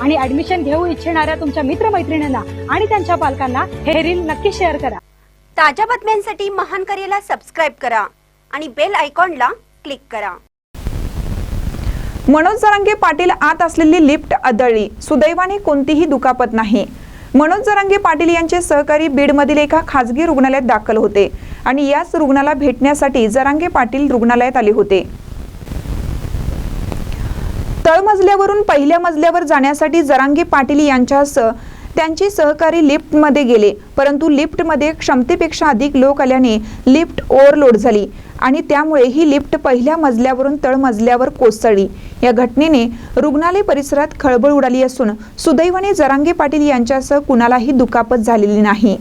आणि ऍडमिशन घेऊ इच्छिणाऱ्या तुमच्या मित्रमैत्रिणींना आणि त्यांच्या पालकांना हे रील नक्की शेअर करा. ताज्या बातम्यांसाठी महान करेला सबस्क्राईब करा आणि बेल आयकॉनला क्लिक करा. मनोज जरांगे पाटील आत असलेली लिफ्ट आदळली सुदैवाने कोणतीही दुखापत नाही. मनोज जरांगे पाटील यांचे सहकारी बीडमधील एका खासगी रुग्णालयात दाखल होते आणि याच रुग्णाला भेटण्यासाठी जरांगे पाटील रुग्णालयात आले होते. मजल्यावरून पहिल्या मजल्यावर जाण्यासाठी जरांगे पाटील यांच्यासह त्यांचे सहकारी लिफ्टमध्ये गेले. परंतु लिफ्टमध्ये क्षमतेपेक्षा अधिक लोक आल्याने लिफ्ट ओव्हरलोड झाली आणि त्यामुळे ही लिफ्ट पहिल्या मजल्यावरून तळमजल्यावर कोसळली. या घटनेने रुग्णालय परिसरात खळबळ उडाली असून सुदैवाने जरांगे पाटील यांच्यासह कुणालाही दुखापत झालेली नाही.